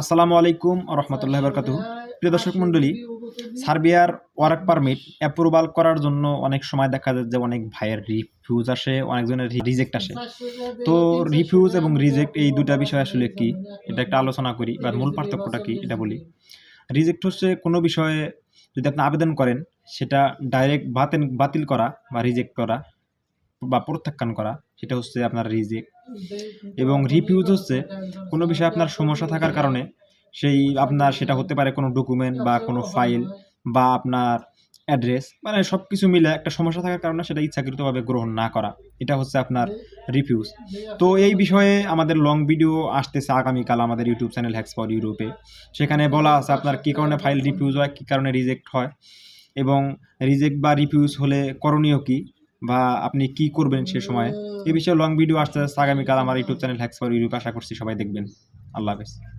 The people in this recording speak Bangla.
আসসালামু আলাইকুম রহমতুল্লাহ বরকাতু প্রিয় দর্শক মণ্ডলী, সার্বিয়ার ওয়ার্ক পারমিট অ্যাপ্রুভাল করার জন্য অনেক সময় দেখা যায় যে অনেক ভাইয়ের রিফিউজ আসে, অনেকজনের রিজেক্ট আসে। তো রিফিউজ এবং রিজেক্ট এই দুটা বিষয় আসলে কি? এটা একটা আলোচনা করি, বা মূল পার্থক্যটা কি এটা বলি। রিজেক্ট হচ্ছে কোনো বিষয়ে যদি আপনি আবেদন করেন, সেটা ডাইরেক্ট বাতিল বাতিল করা বা রিজেক্ট করা। বা প্রত্যাখ্যান করা, সেটা হচ্ছে আপনার রিজেক্ট। এবং রিফিউজ হচ্ছে কোনো বিষয়ে আপনার সমস্যা থাকার কারণে সেই আপনার সেটা হতে পারে কোনো ডকুমেন্ট বা কোনো ফাইল বা আপনার অ্যাড্রেস মানে সব কিছু মিলে একটা সমস্যা থাকার কারণে সেটা ইচ্ছাকৃতভাবে গ্রহণ না করা। এটা হচ্ছে আপনার রিফিউজ তো এই বিষয়ে আমাদের লং ভিডিও আসতেছে আগামীকাল আমাদের ইউটিউব চ্যানেল হ্যাক্স ফর ইউরোপে সেখানে বলা আছে আপনার কী কারণে ফাইল রিফিউজ হয়, কী কারণে রিজেক্ট হয় এবং রিজেক্ট বা রিফিউজ হলে করণীয় কী? বা আপনি কি করবেন সে সময়, এ বিষয়ে লং ভিডিও আসতে আসতে আগামীকাল আমার YouTube channel hacks for Europe আশা করছি সবাই দেখবেন। আল্লাহ হাফেজ।